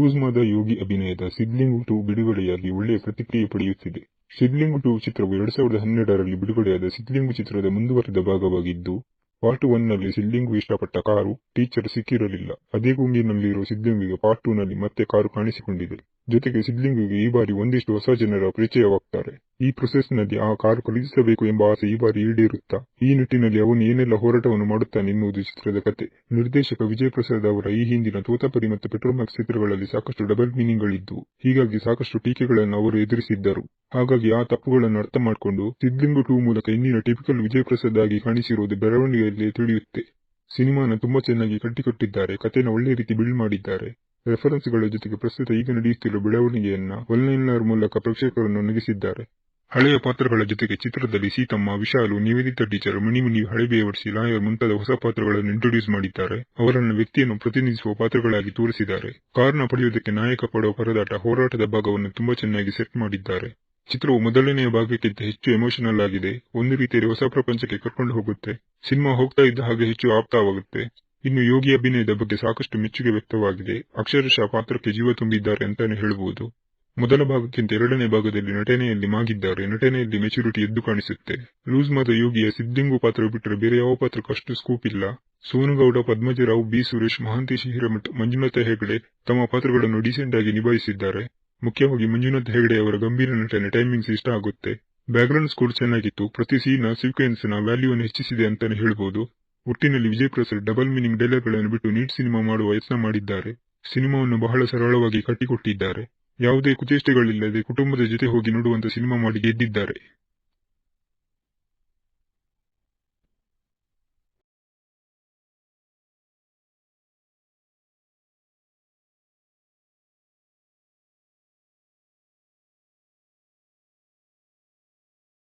ಲೂಸ್ಮಾದ ಯೋಗಿ ಅಭಿನಯದ ಸಿಡ್ಲಿಂಗ್ ಟು ಬಿಡುಗಡೆಯಾಗಿ ಒಳ್ಳೆಯ ಪ್ರತಿಕ್ರಿಯೆ ಪಡೆಯುತ್ತಿದೆ. ಸಿಡ್ಲಿಂಗ್ ಟು ಚಿತ್ರವು ಎರಡ್ ಸಾವಿರದ ಹನ್ನೆರಡರಲ್ಲಿ ಬಿಡುಗಡೆಯಾದ ಸಿಡ್ಲಿಂಗ್ ಚಿತ್ರದ ಮುಂದುವರೆದ ಭಾಗವಾಗಿದ್ದು, ಪಾರ್ಟ್ ಒನ್ನಲ್ಲಿ ಸಿಡ್ಲಿಂಗ್ ಇಷ್ಟಪಟ್ಟ ಕಾರು, ಟೀಚರ್ ಸಿಕ್ಕಿರಲಿಲ್ಲ. ಅದೇ ಗುಂಗಿನಲ್ಲಿರೋ ಸಿಡ್ಲಿಂಗ್ ಪಾರ್ಟ್ ಟೂ ನಲ್ಲಿ ಮತ್ತೆ ಕಾರು ಕಾಣಿಸಿಕೊಂಡಿದೆ. ಜೊತೆಗೆ ಸಿಬ್ಲಿಂಗ್ಗೆ ಈ ಬಾರಿ ಒಂದಿಷ್ಟು ಹೊಸ ಜನರ ಪರಿಚಯವಾಗ್ತಾರೆ. ಈ ಪ್ರೊಸೆಸ್ನಲ್ಲಿ ಆ ಕಾರು ಖರೀದಿಸಬೇಕು ಎಂಬ ಆಸೆ ಈ ಬಾರಿ ಈಡೇರುತ್ತಾ, ಈ ನಿಟ್ಟಿನಲ್ಲಿ ಅವನು ಏನೆಲ್ಲ ಹೋರಾಟವನ್ನು ಮಾಡುತ್ತಾನೆ ಎನ್ನುವುದು ಚಿತ್ರದ ಕತೆ. ನಿರ್ದೇಶಕ ವಿಜಯ್ ಪ್ರಸಾದ್ ಅವರ ಈ ಹಿಂದಿನ ತೋತಪರಿ ಮತ್ತು ಪೆಟ್ರೋಮ್ಯಾಕ್ಸ್ ಚಿತ್ರಗಳಲ್ಲಿ ಸಾಕಷ್ಟು ಡಬಲ್ ಮೀನಿಂಗ್ ಗಳಿದ್ದು ಹೀಗಾಗಿ ಸಾಕಷ್ಟು ಟೀಕೆಗಳನ್ನು ಅವರು ಎದುರಿಸಿದ್ದರು. ಹಾಗಾಗಿ ಆ ತಪ್ಪುಗಳನ್ನು ಅರ್ಥ ಮಾಡಿಕೊಂಡು ಸಿದ್ಲಿಂಗು ಟೂ ಮೂಲಕ ಇಂದಿನ ಟಿಪಿಕಲ್ ವಿಜಯ್ ಪ್ರಸಾದ್ ಆಗಿ ಕಾಣಿಸಿರುವುದು ಬೆಳವಣಿಗೆಯಲ್ಲಿ ತಿಳಿಯುತ್ತೆ. ಸಿನಿಮಾನ ತುಂಬಾ ಚೆನ್ನಾಗಿ ಕಟ್ಟಿಕೊಟ್ಟಿದ್ದಾರೆ, ಕಥೆನ ಒಳ್ಳೆ ರೀತಿ ಬಿಲ್ಡ್ ಮಾಡಿದ್ದಾರೆ. ರೆಫರೆನ್ಸ್ಗಳ ಜೊತೆಗೆ ಪ್ರಸ್ತುತ ಈಗ ನಡೆಯುತ್ತಿರುವ ಬೆಳವಣಿಗೆಯನ್ನ ಒನ್ಲೈನರ್ ಮೂಲಕ ಪ್ರೇಕ್ಷಕರನ್ನು ನಗಿಸಿದ್ದಾರೆ. ಹಳೆಯ ಪಾತ್ರಗಳ ಜೊತೆಗೆ ಚಿತ್ರದಲ್ಲಿ ಸೀತಮ್ಮ, ವಿಶಾಲು, ನಿವೇದಿತ ಟೀಚರ್, ಮಣಿಮುನಿ ಹಳೆಬೇವರ್ಸಿ ಲಾಯರ್ ಮುಂತಾದ ಹೊಸ ಪಾತ್ರಗಳನ್ನು ಇಂಟ್ರೊಡ್ಯೂಸ್ ಮಾಡಿದ್ದಾರೆ. ಅವರನ್ನು ವ್ಯಕ್ತಿಯನ್ನು ಪ್ರತಿನಿಧಿಸುವ ಪಾತ್ರಗಳಾಗಿ ತೋರಿಸಿದ್ದಾರೆ. ಕಾರ್ನ ಪಡೆಯುವುದಕ್ಕೆ ನಾಯಕ ಪಡುವ ಪರದಾಟ, ಹೋರಾಟದ ಭಾಗವನ್ನು ತುಂಬಾ ಚೆನ್ನಾಗಿ ಸೆಟ್ ಮಾಡಿದ್ದಾರೆ. ಚಿತ್ರವು ಮೊದಲನೆಯ ಭಾಗಕ್ಕಿಂತ ಹೆಚ್ಚು ಎಮೋಷನಲ್ ಆಗಿದೆ. ಒಂದು ರೀತಿಯಲ್ಲಿ ಹೊಸ ಪ್ರಪಂಚಕ್ಕೆ ಕರ್ಕೊಂಡು ಹೋಗುತ್ತೆ. ಸಿನಿಮಾ ಹೋಗ್ತಾ ಇದ್ದ ಹಾಗೆ ಹೆಚ್ಚು ಆಪ್ತವಾಗುತ್ತೆ ಇನ್ನು ಯೋಗಿ ಅಭಿನಯದ ಬಗ್ಗೆ ಸಾಕಷ್ಟು ಮೆಚ್ಚುಗೆ ವ್ಯಕ್ತವಾಗಿದೆ. ಅಕ್ಷರಶಃ ಪಾತ್ರಕ್ಕೆ ಜೀವ ತುಂಬಿದ್ದಾರೆ ಅಂತಾನೆ ಹೇಳಬಹುದು ಮೊದಲ ಭಾಗಕ್ಕಿಂತ ಎರಡನೇ ಭಾಗದಲ್ಲಿ ನಟನೆಯಲ್ಲಿ ಮಾಗಿದ್ದಾರೆ. ನಟನೆಯಲ್ಲಿ ಮೆಚುರಿಟಿ ಎದ್ದು ಕಾಣಿಸುತ್ತೆ. ಲೂಸ್ ಮಾದ ಯೋಗಿಯ ಸಿದ್ದಿಂಗು ಪಾತ್ರ ಬಿಟ್ಟರೆ ಬೇರೆ ಯಾವ ಪಾತ್ರಕ್ಕೂ ಅಷ್ಟು ಸ್ಕೂಪ್ ಇಲ್ಲ. ಸೋನುಗೌಡ, ಪದ್ಮಜರಾವ್, ಬಿ ಸುರೇಶ್, ಮಹಾಂತೇಶ್ ಹಿರೇಮಠ್, ಮಂಜುನಾಥ ಹೆಗಡೆ ತಮ್ಮ ಪಾತ್ರಗಳನ್ನು ಡೀಸೆಂಟ್ ಆಗಿ ನಿಭಾಯಿಸಿದ್ದಾರೆ. ಮುಖ್ಯವಾಗಿ ಮಂಜುನಾಥ್ ಹೆಗಡೆ ಅವರ ಗಂಭೀರ ನಟನೆ ಟೈಮಿಂಗ್ಸ್ ಇಷ್ಟ ಆಗುತ್ತೆ. ಬ್ಯಾಕ್ಗ್ರೌಂಡ್ ಸ್ಕೋರ್ ಚೆನ್ನಾಗಿತ್ತು. ಪ್ರತಿ ಸೀನ್ ಸೀಕ್ವೆನ್ಸ್ನ ವ್ಯಾಲ್ಯೂವನ್ನು ಹೆಚ್ಚಿಸಿದೆ ಅಂತಾನೆ ಹೇಳ್ಬೋದು. ಒಟ್ಟಿನಲ್ಲಿ ವಿಜಯ್ ಪ್ರಸಾದ್ ಡಬಲ್ ಮೀನಿಂಗ್ ಡೈಲಾಗ್ಗಳನ್ನು ಬಿಟ್ಟು ನೀಟ್ ಸಿನಿಮಾ ಮಾಡುವ ಯತ್ನ ಮಾಡಿದ್ದಾರೆ. ಸಿನಿಮಾವನ್ನು ಬಹಳ ಸರಳವಾಗಿ ಕಟ್ಟಿಕೊಟ್ಟಿದ್ದಾರೆ. ಯಾವುದೇ ಕುಚೇಷ್ಟೆಗಳಿಲ್ಲದೆ ಕುಟುಂಬದ ಜೊತೆ ಹೋಗಿ ನೋಡುವಂತ ಸಿನಿಮಾ ಮಾಡಿ ಗೆದ್ದಿದ್ದಾರೆ.